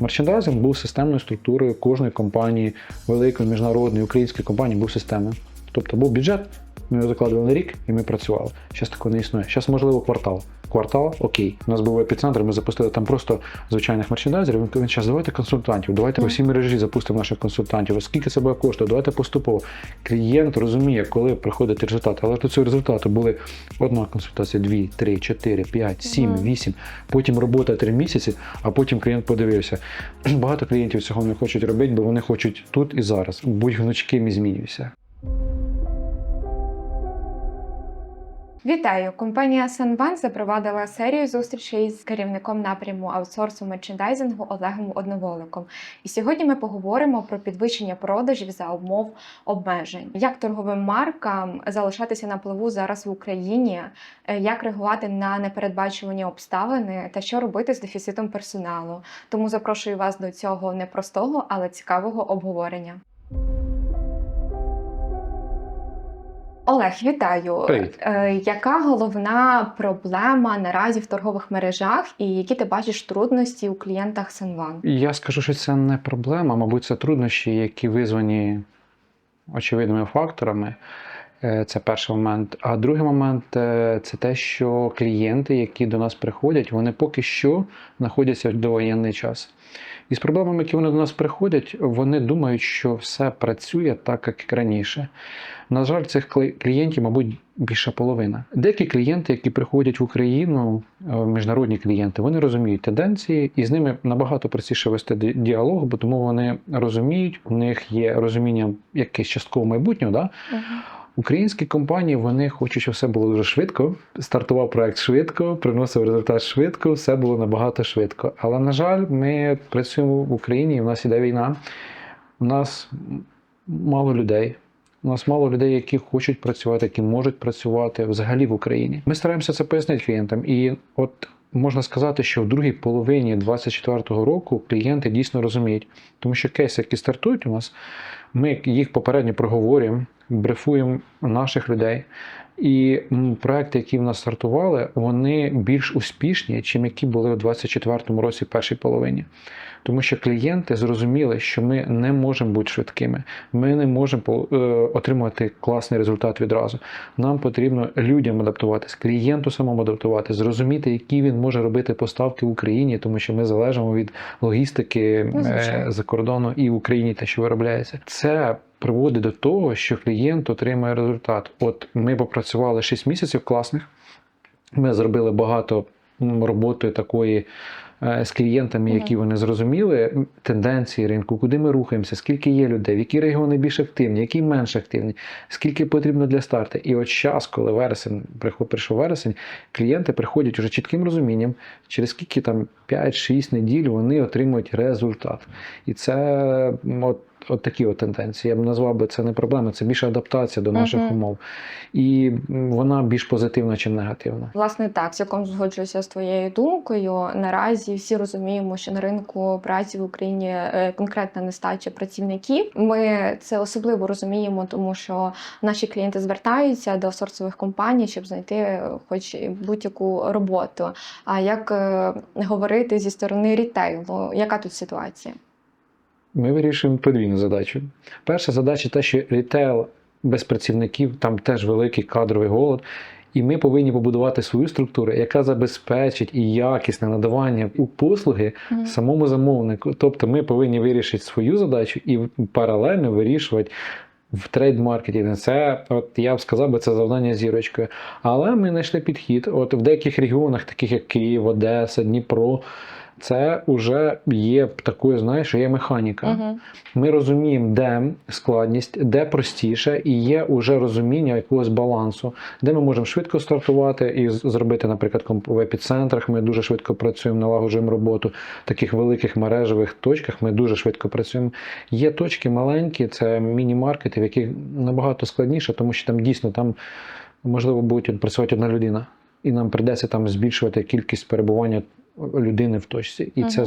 Мерчендайзинг був системною структурою кожної компанії, великої, міжнародної, української компанії був системним. Тобто був бюджет, ми його закладували на рік і ми працювали. Зараз такого не існує. Зараз, можливо, квартал. Квартал, окей. У нас був епіцентр, ми запустили там просто звичайних мерчендайзерів. Він каже, зараз давайте консультантів, давайте по всій мережі запустимо наших консультантів. Скільки це буде коштує? Давайте поступово. Клієнт розуміє, коли приходить результат. Але до цього результату були одна консультація, дві, три, чотири, п'ять, сім, вісім. Потім робота три місяці, а потім клієнт подивився. Багато клієнтів цього не хочуть робити, бо вони хочуть тут і зараз. Будь гнучким і змінюйся. Вітаю! Компанія Sunban запровадила серію зустрічей з керівником напряму аутсорсу мерчендайзингу Олегом Одноволиком. І сьогодні ми поговоримо про підвищення продажів за умов обмежень, як торговим маркам залишатися на плаву зараз в Україні, е, як реагувати на непередбачувані обставини та що робити з дефіцитом персоналу. Тому запрошую вас до цього непростого, але цікавого обговорення. Олег, вітаю. Привіт. Е, яка головна проблема наразі в торгових мережах, і які ти бачиш трудності у клієнтах Сенван? Я скажу, що це не проблема, мабуть, це труднощі, які визвані очевидними факторами. Е, Це перший момент. А другий момент е, це те, що клієнти, які до нас приходять, вони поки що знаходяться в довоєнний час. І з проблемами, які вони до нас приходять, вони думають, що все працює так, як раніше. На жаль, цих клі- клієнтів, мабуть, більша половина. Деякі клієнти, які приходять в Україну, е, міжнародні клієнти, вони розуміють тенденції, і з ними набагато простіше вести ді- діалог, бо тому вони розуміють, у них є розуміння якесь частково майбутнього. Да? Українські компанії вони хочуть, щоб все було дуже швидко. Стартував проект швидко, приносив результат швидко, все було набагато швидко. Але, на жаль, ми працюємо в Україні, і в нас іде війна. У нас мало людей. У нас мало людей, які хочуть працювати, які можуть працювати взагалі в Україні. Ми стараємося це пояснити клієнтам. І от можна сказати, що в другій половині 2024 року клієнти дійсно розуміють, тому що кейси, які стартують у нас, ми їх попередньо проговорюємо, брифуємо наших людей. І проекти, які в нас стартували, вони більш успішні, чим які були у 2024 році в першій половині. Тому що клієнти зрозуміли, що ми не можемо бути швидкими, ми не можемо е, отримувати класний результат відразу. Нам потрібно людям адаптуватись, клієнту самому адаптуватись, зрозуміти, які він може робити поставки в Україні, тому що ми залежимо від логістики Ну, е, за кордону і в Україні те, що виробляється. Це приводить до того, що клієнт отримує результат. От ми попрацювали 6 місяців класних. Ми зробили багато роботи такої е, з клієнтами, які вони зрозуміли тенденції ринку, куди ми рухаємося, скільки є людей, в які регіони більш активні, які менш активні, скільки потрібно для старту. І от час, коли вересень прийшов вересень, клієнти приходять уже чітким розумінням, через скільки там 5-6 неділь вони отримують результат. І це от, от такі от тенденції. Я б назвав би це не проблема, це більше адаптація до наших Мгм. умов. І вона більш позитивна, ніж негативна. Власне, так, цілком згоджуюся з твоєю думкою. Наразі всі розуміємо, що на ринку праці в Україні е, конкретна нестача працівників. Ми це особливо розуміємо, тому що наші клієнти звертаються до сорсових компаній, щоб знайти хоч будь-яку роботу. А як е, говорити зі сторони рітейлу? Яка тут ситуація? Ми вирішуємо подвійну задачу. Перша задача те, що рітейл без працівників, там теж великий кадровий голод. І ми повинні побудувати свою структуру, яка забезпечить і якісне надавання у послуги Мгм. самому замовнику. Тобто ми повинні вирішити свою задачу і паралельно вирішувати в трейд-маркеті. Це, от я б сказав, би, це завдання зірочкою. Але ми знайшли підхід. От в деяких регіонах, таких як Київ, Одеса, Дніпро, це вже є такою, знаєш, є механіка. Мгм. Ми розуміємо, де складність, де простіше, і є уже розуміння якогось балансу, де ми можемо швидко стартувати і зробити, наприклад, в епіцентрах. Ми дуже швидко працюємо, налагоджуємо роботу. В таких великих мережевих точках ми дуже швидко працюємо. Є точки маленькі, це міні-маркети, в яких набагато складніше, тому що там дійсно там можливо буде працювати одна людина, і нам прийдеться там збільшувати кількість перебування людини в точці. І це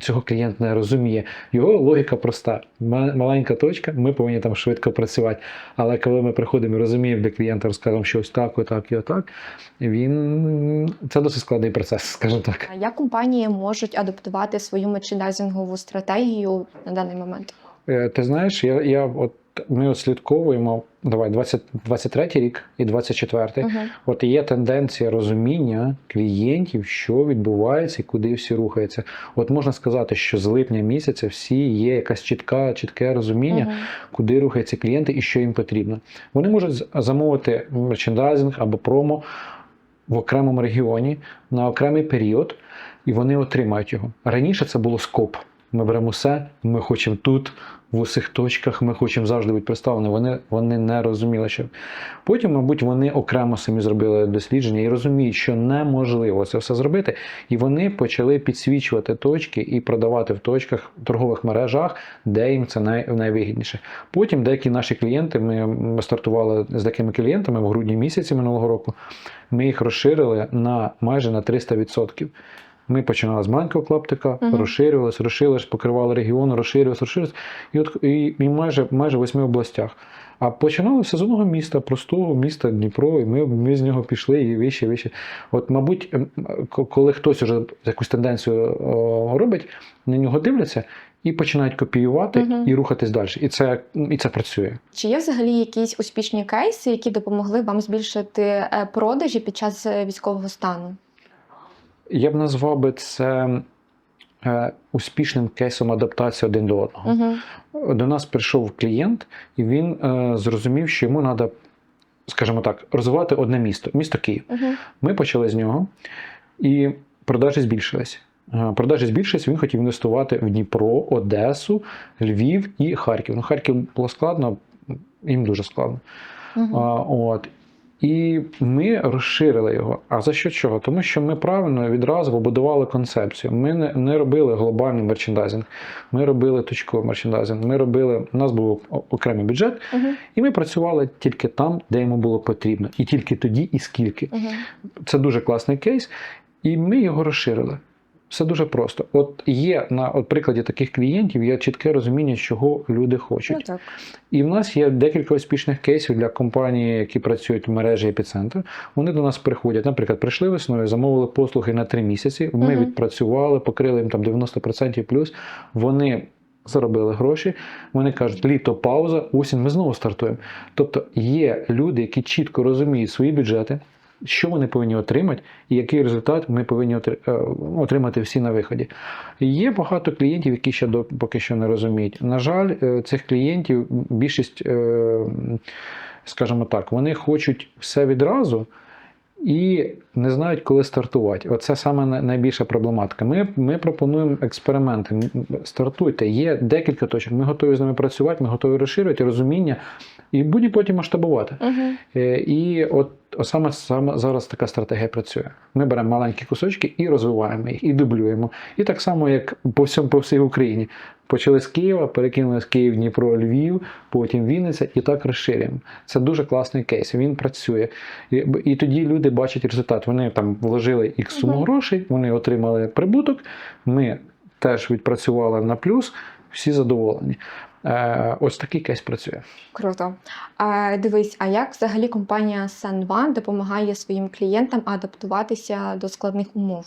цього клієнт не розуміє. Його логіка проста: Ма- маленька точка, ми повинні там швидко працювати. Але коли ми приходимо і розуміємо для клієнта, розказуємо, що ось так, отак і отак, він це досить складний процес, скажімо так. А Як компанії можуть адаптувати свою мерчендайзингову стратегію на даний момент? Е, Ти знаєш, я, я от ми от слідковуємо давай 20, 23 рік і 24. Угу. От є тенденція розуміння клієнтів, що відбувається і куди всі рухаються. От можна сказати, що з липня місяця всі є якась чітка, чітке розуміння, куди рухаються клієнти і що їм потрібно. Вони можуть замовити мерчендайзинг або промо в окремому регіоні на окремий період, і вони отримають його. Раніше це було скоп. Ми беремо все, ми хочемо тут, в усіх точках, ми хочемо завжди бути представлені. Вони, вони не розуміли, що. Потім, мабуть, вони окремо самі зробили дослідження і розуміють, що неможливо це все зробити. І вони почали підсвічувати точки і продавати в точках, в торгових мережах, де їм це най, найвигідніше. Потім деякі наші клієнти, ми, ми стартували з такими клієнтами в грудні місяці минулого року. Ми їх розширили на майже на 300%. Ми починали з маленького клаптика, Мгм. розширювалися, розширилися, покривали регіон, розширювалися, розширювалися. І от і, і майже майже в восьми областях. А починали все з одного міста, простого міста Дніпро, і ми, ми з нього пішли і вище, вище. От, мабуть, коли хтось уже якусь тенденцію о, робить, на нього дивляться і починають копіювати Мгм. і рухатись далі. І це, і це працює. Чи є взагалі якісь успішні кейси, які допомогли вам збільшити е, продажі під час е, військового стану? Я б назвав би це е, успішним кейсом адаптації один до одного. Угу. До нас прийшов клієнт, і він е, зрозумів, що йому треба, скажімо так, розвивати одне місто, місто Київ. Угу. Ми почали з нього, і продажі збільшились. Е, Продажі збільшились, він хотів інвестувати в Дніпро, Одесу, Львів і Харків. Ну, Харків було складно, їм дуже складно. Угу. А, от. І ми розширили його. А за що чого? Тому що ми правильно відразу побудували концепцію. Ми не, не робили глобальний мерчендайзинг, ми робили точковий мерчендайзинг. Ми робили, у нас був окремий бюджет, Угу. і ми працювали тільки там, де йому було потрібно, і тільки тоді, і скільки. Угу. Це дуже класний кейс, і ми його розширили. Все дуже просто. От є на от прикладі таких клієнтів є чітке розуміння, чого люди хочуть. Ну так. І в нас є декілька успішних кейсів для компаній, які працюють в мережі епіцентр. Вони до нас приходять. Наприклад, прийшли весною, замовили послуги на три місяці. Ми Мгм. відпрацювали, покрили їм там 90% плюс. Вони заробили гроші. Вони кажуть, літо пауза, осінь, ми знову стартуємо. Тобто є люди, які чітко розуміють свої бюджети. Що вони повинні отримати, і який результат ми повинні е, отримати всі на виході. Є багато клієнтів, які ще до поки що не розуміють. На жаль, е, цих клієнтів більшість, е, скажімо так, вони хочуть все відразу і не знають, коли стартувати. Оце саме найбільша проблематика. Ми, ми пропонуємо експерименти. Стартуйте. Є декілька точок. Ми готові з ними працювати, ми готові розширювати розуміння і будемо потім масштабувати. Угу. Е, І от саме, саме зараз така стратегія працює. Ми беремо маленькі кусочки і розвиваємо їх, і дублюємо. І так само, як по всьому по всій Україні. Почали з Києва, перекинули з Київ, Дніпро, Львів, потім Вінниця, і так розширюємо. Це дуже класний кейс. Він працює. І, і тоді люди бачать результат. Вони там вложили ікс суму грошей, вони отримали прибуток. Ми теж відпрацювали на плюс, всі задоволені. Е, ось такий кейс працює. Круто. А, дивись, а як взагалі компанія Sun допомагає своїм клієнтам адаптуватися до складних умов?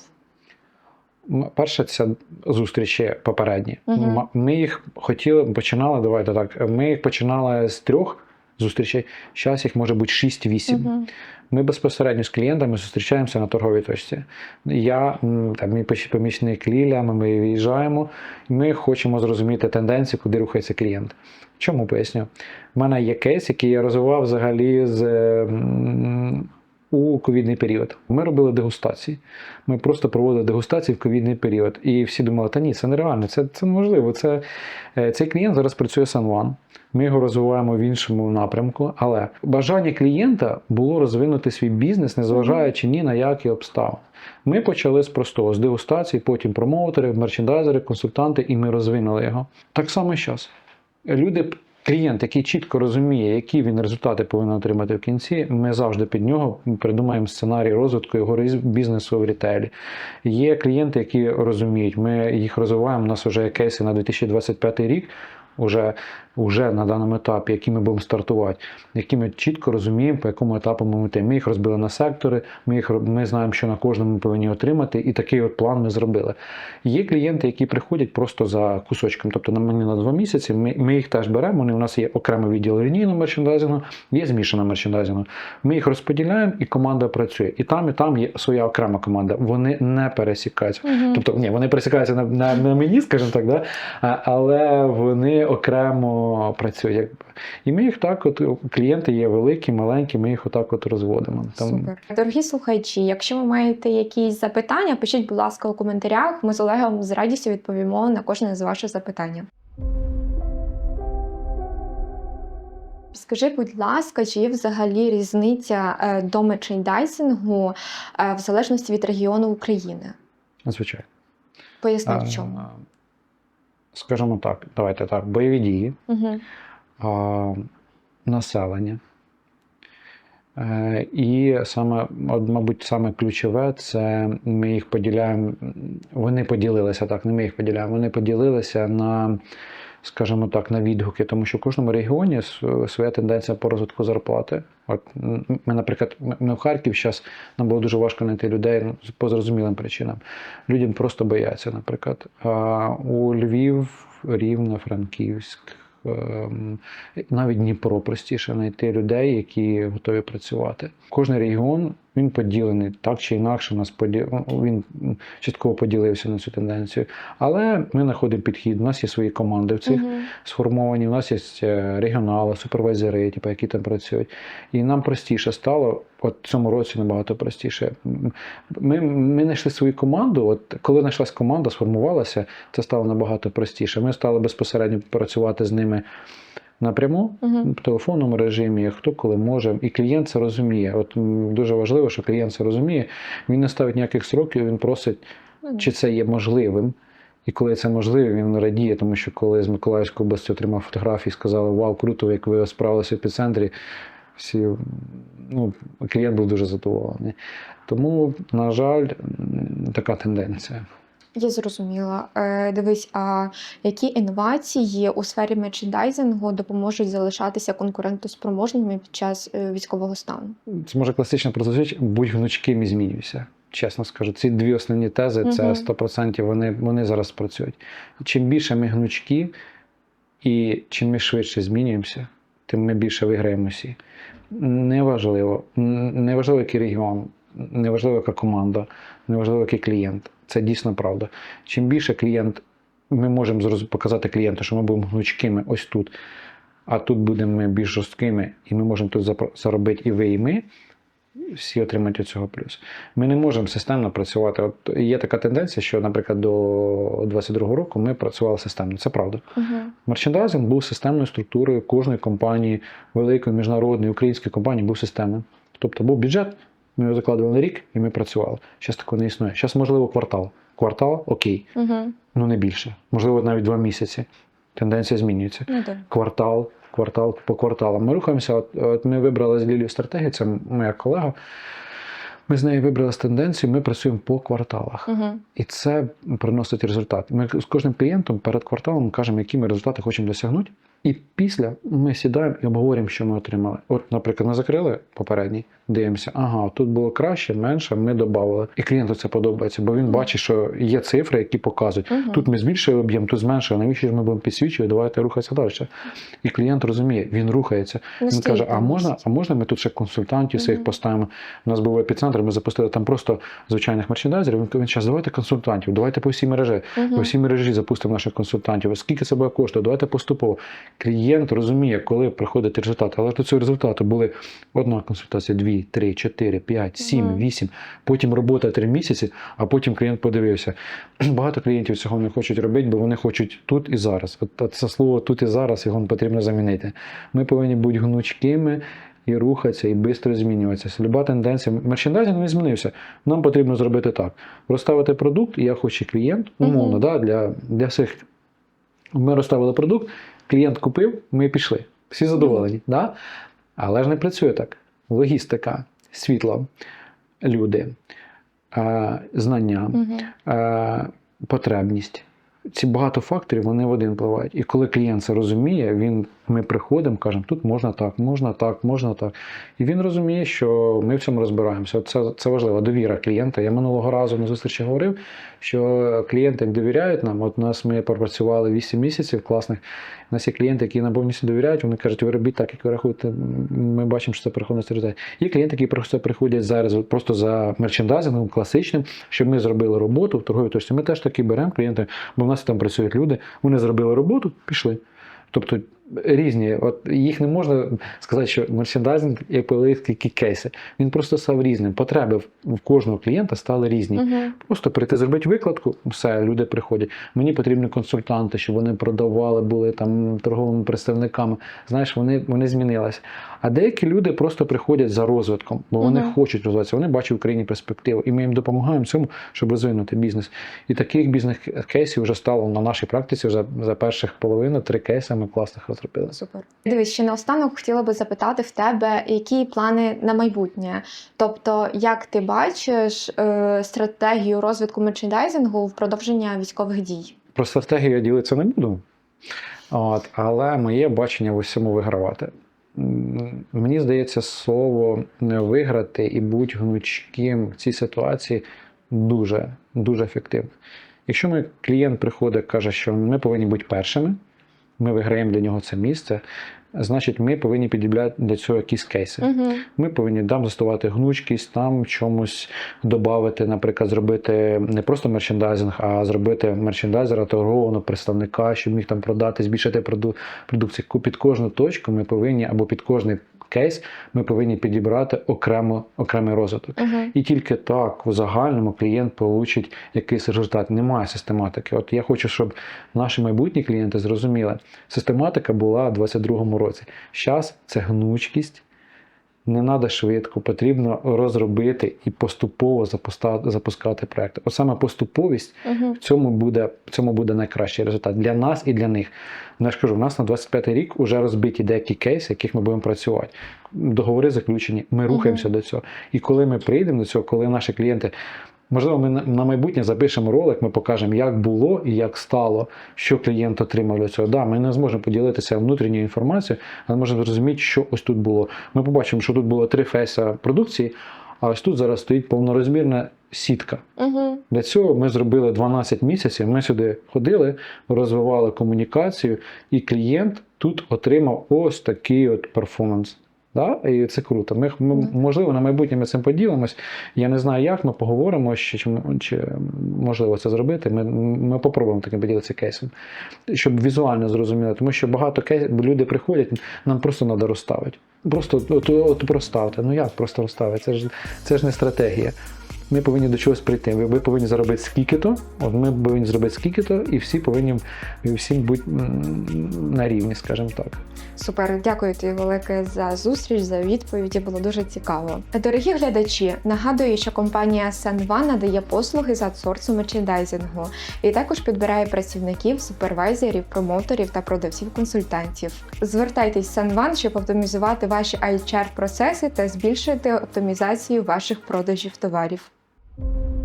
Перше, це зустрічі попередні. Угу. Ми їх хотіли, починали, давайте так. Ми їх починали з трьох зустрічей. Зараз їх може бути 6-8. Угу. Ми безпосередньо з клієнтами зустрічаємося на торговій точці. Я, там, мій помічник Ліля, ми, ми виїжджаємо, і ми хочемо зрозуміти тенденцію, куди рухається клієнт. Чому поясню? У мене є кейс, який я розвивав взагалі з. У ковідний період ми робили дегустації. Ми просто проводили дегустації в ковідний період. І всі думали, та ні, це нереально, це, це неможливо. Це, е, цей клієнт зараз працює San Ми його розвиваємо в іншому напрямку. Але бажання клієнта було розвинути свій бізнес, незважаючи ні на які обставини. Ми почали з простого з дегустації, потім промоутери, мерчендайзери, консультанти, і ми розвинули його. Так само і зараз. Люди клієнт, який чітко розуміє, які він результати повинен отримати в кінці, ми завжди під нього придумаємо сценарій розвитку його бізнесу в рітейлі. Є клієнти, які розуміють, ми їх розвиваємо. У нас вже кейси на 2025 рік. Уже, уже на даному етапі, які ми будемо стартувати, які ми чітко розуміємо, по якому етапу ми йти. Ми їх розбили на сектори, ми, їх, ми знаємо, що на кожному ми повинні отримати, і такий от план ми зробили. Є клієнти, які приходять просто за кусочком, тобто на мені на два місяці. Ми, ми їх теж беремо. Вони у нас є окремий відділ лінійного мерчендайзингу, є змішана мерчендайзингу. Ми їх розподіляємо, і команда працює. І там, і там є своя окрема команда. Вони не пересікаються. Мгм. Тобто, ні, вони пересікаються на, на, на мені, скажімо так, да? А- але вони окремо працюють. якби. І ми їх так, от клієнти є великі, маленькі, ми їх отак от розводимо. Там, Супер. Дорогі слухачі, якщо ви маєте якісь запитання, пишіть, будь ласка, у коментарях. Ми з Олегом з радістю відповімо на кожне з ваших запитань. Скажи, будь ласка, чи є взагалі різниця е, до мерчендайзингу е, в залежності від регіону України? Звичайно. Поясни в чому. Скажімо так, давайте так, бойові дії, Угу. а, населення. Е, І саме, мабуть, саме ключове це ми їх поділяємо. Вони поділилися так, не ми їх поділяємо. Вони поділилися на, скажімо так, на відгуки, тому що в кожному регіоні своя тенденція по розвитку зарплати. От ми, наприклад, ми- в Харків зараз нам було дуже важко знайти людей ну, по зрозумілим причинам. Людям просто бояться, наприклад. А у Львів, Рівно, Франківськ. ем, Навіть Дніпро простіше знайти людей, які готові працювати. Кожен регіон він поділений так чи інакше. У нас поді... він м, частково поділився на цю тенденцію. Але ми знаходимо підхід. У нас є свої команди в цих Угу. сформовані. У нас є е, регіонали, супервайзери, типу, які там працюють. І нам простіше стало, от в цьому році набагато простіше. Ми, ми знайшли свою команду. От коли знайшлась команда, сформувалася, це стало набагато простіше. Ми стали безпосередньо працювати з ними напряму. Угу. В телефонному режимі, хто коли може, і клієнт це розуміє. От дуже важливо, що клієнт це розуміє. Він не ставить ніяких сроків, він просить, чи це є можливим. І коли це можливо, він радіє, тому що коли з Миколаївської області отримав фотографії, сказали, вау, круто, як ви справилися в епіцентрі. Всі, ну, клієнт був дуже задоволений. Тому, на жаль, така тенденція. Я зрозуміла. Е, дивись, а які інновації у сфері мерчендайзингу допоможуть залишатися конкурентоспроможними під час е, військового стану? Це може класично прозвучить, будь гнучким і змінюйся. Чесно скажу, ці дві основні тези це Мгм. 100% вони, вони зараз працюють. Чим більше ми гнучкі і чим ми швидше змінюємося, тим ми більше виграємо всі. Неважливо, неважливо, який регіон, неважливо, яка команда, неважливо, який клієнт. Це дійсно правда. Чим більше клієнт, ми можемо показати клієнту, що ми будемо гнучкими ось тут, а тут будемо ми більш жорсткими, і ми можемо тут заробити і ви, і ми. Всі отримають від цього плюс. Ми не можемо системно працювати. От є така тенденція, що, наприклад, до 22-го року ми працювали системно. Це правда. Угу. Мерчендайзинг був системною структурою кожної компанії, великої, міжнародної, української компанії був системним. Тобто був бюджет, ми його закладували на рік і ми працювали. Зараз такого не існує. Зараз, можливо, квартал. Квартал окей, Угу. ну не більше. Можливо, навіть два місяці. Тенденція змінюється Ну, так. квартал, квартал по кварталам. Ми рухаємося. От, от ми вибрали з Лілію стратегію, це моя колега. Ми з нею вибрали з тенденцію, ми працюємо по кварталах. Угу. І це приносить результат. Ми з кожним клієнтом перед кварталом кажемо, які ми результати хочемо досягнути. І після ми сідаємо і обговорюємо, що ми отримали. От, наприклад, ми закрили попередній, дивимося, ага, тут було краще, менше, ми додали. І клієнту це подобається, бо він бачить, що є цифри, які показують. Угу. Тут ми збільшили об'єм, тут зменшили. Навіщо ж ми будемо підсвічувати? Давайте рухатися далі. І клієнт розуміє, він рухається. Він каже: а можна, а можна ми тут ще консультантів своїх Мгм. поставимо? У нас був епіцентр, ми запустили там просто звичайних мерчендайзерів. Він каже, давайте консультантів, давайте по всій мережі. По всій мережі запустимо наших консультантів. Скільки це буде коштувати? Давайте поступово. Клієнт розуміє, коли приходить результат. Але до цього результату були одна консультація, дві, три, чотири, п'ять, сім, вісім. Потім робота три місяці, а потім клієнт подивився. Багато клієнтів цього не хочуть робити, бо вони хочуть тут і зараз. От, це слово тут і зараз його потрібно замінити. Ми повинні бути гнучкими. І рухатися, і швидко змінюватися. Люба тенденція. Мерчендайзинг не змінився. Нам потрібно зробити так: розставити продукт, і я хочу клієнт, умовно, Мгм. да, для, для всіх. Ми розставили продукт, клієнт купив, ми пішли. Всі задоволені. Да? Але ж не працює так. Логістика, світло, люди, е, знання, е, потребність. Ці багато факторів вони в один впливають. І коли клієнт це розуміє, він, ми приходимо, кажемо, тут можна так, можна так, можна так. І він розуміє, що ми в цьому розбираємося. Це, це важливо, довіра клієнта. Я минулого разу на зустрічі говорив, що клієнти довіряють нам. От нас ми пропрацювали 8 місяців класних. У нас є клієнти, які нам повністю довіряють. Вони кажуть, ви робіть так, як ви рахуєте. Ми бачимо, що це приходить результат. Є клієнти, які просто приходять зараз просто за мерчендайзингом класичним, щоб ми зробили роботу в торговій точці. Ми теж таки беремо клієнти, бо в нас там працюють люди. Вони зробили роботу, пішли. Тобто різні, от їх не можна сказати, що мерчендайзинг є великі кейси. Він просто став різним. Потреби в- кожного клієнта стали різні. Мгм. Просто прийти зробити викладку, все, люди приходять. Мені потрібні консультанти, щоб вони продавали, були там торговими представниками. Знаєш, вони, вони змінилися. А деякі люди просто приходять за розвитком, бо вони Мгм. хочуть розвиватися, вони бачать в Україні перспективу, і ми їм допомагаємо цьому, щоб розвинути бізнес. І таких бізнес-кейсів вже стало на нашій практиці. Вже за перших половину три кейси ми класних розробили. Супер. Дивись, ще наостанок хотіла би запитати в тебе, які плани на майбутнє. Тобто, як ти бачиш е, стратегію розвитку мерчендайзингу в продовження військових дій? Про стратегію я ділитися не буду. От, але моє бачення в усьому вигравати. Мені здається, слово не виграти і будь гнучким в цій ситуації дуже, дуже ефективно. Якщо ми, клієнт приходить і каже, що ми повинні бути першими, ми виграємо для нього це місце, значить, ми повинні підібляти для цього якісь кейси. Угу. Ми повинні там застувати гнучкість, там чомусь додати, наприклад, зробити не просто мерчендайзинг, а зробити мерчендайзера, торгованого представника, щоб міг там продати, збільшити проду- продукцію. Під кожну точку ми повинні або під кожний кейс ми повинні підібрати окремо, окремий розвиток. Угу. І тільки так у загальному клієнт получить якийсь результат. Немає систематики. От я хочу, щоб наші майбутні клієнти зрозуміли, систематика була у 2022 році. Зараз це гнучкість. Не треба швидко, потрібно розробити і поступово запускати проекти. От саме поступовість Угу. в цьому буде, в цьому буде найкращий результат для нас і для них. Ну, я ж кажу, у нас на 25 рік вже розбиті деякі кейси, яких ми будемо працювати. Договори заключені, ми рухаємося до цього. І коли ми прийдемо до цього, коли наші клієнти. Можливо, ми на- майбутнє запишемо ролик, ми покажемо, як було і як стало, що клієнт отримав для цього. Да, ми не зможемо поділитися внутрішньою інформацією, але можемо зрозуміти, що ось тут було. Ми побачимо, що тут було три фейса продукції, а ось тут зараз стоїть повнорозмірна сітка. Угу. Для цього ми зробили 12 місяців. Ми сюди ходили, розвивали комунікацію, і клієнт тут отримав ось такий от перформанс. Да? І це круто. Ми, ми, можливо, на майбутнє ми цим поділимось. Я не знаю, як ми поговоримо, чи, чи, чи можливо це зробити. Ми, ми попробуємо таким поділитися кейсом, щоб візуально зрозуміло, Тому що багато кейсів, люди приходять, нам просто треба розставити. Просто от, от проставте. Ну як просто розставити? Це ж, це ж не стратегія. Ми повинні до чогось прийти. Ви, ви повинні заробити скільки-то, от ми повинні зробити скільки-то, і всі повинні всім бути на рівні, скажімо так. Супер, дякую тобі велике за зустріч, за відповіді. Було дуже цікаво. Дорогі глядачі, нагадую, що компанія Senva надає послуги з аутсорсу мерчендайзингу і також підбирає працівників, супервайзерів, промоутерів та продавців-консультантів. Звертайтесь в Senvan, щоб оптимізувати ваші HR процеси та збільшити оптимізацію ваших продажів товарів. Thank you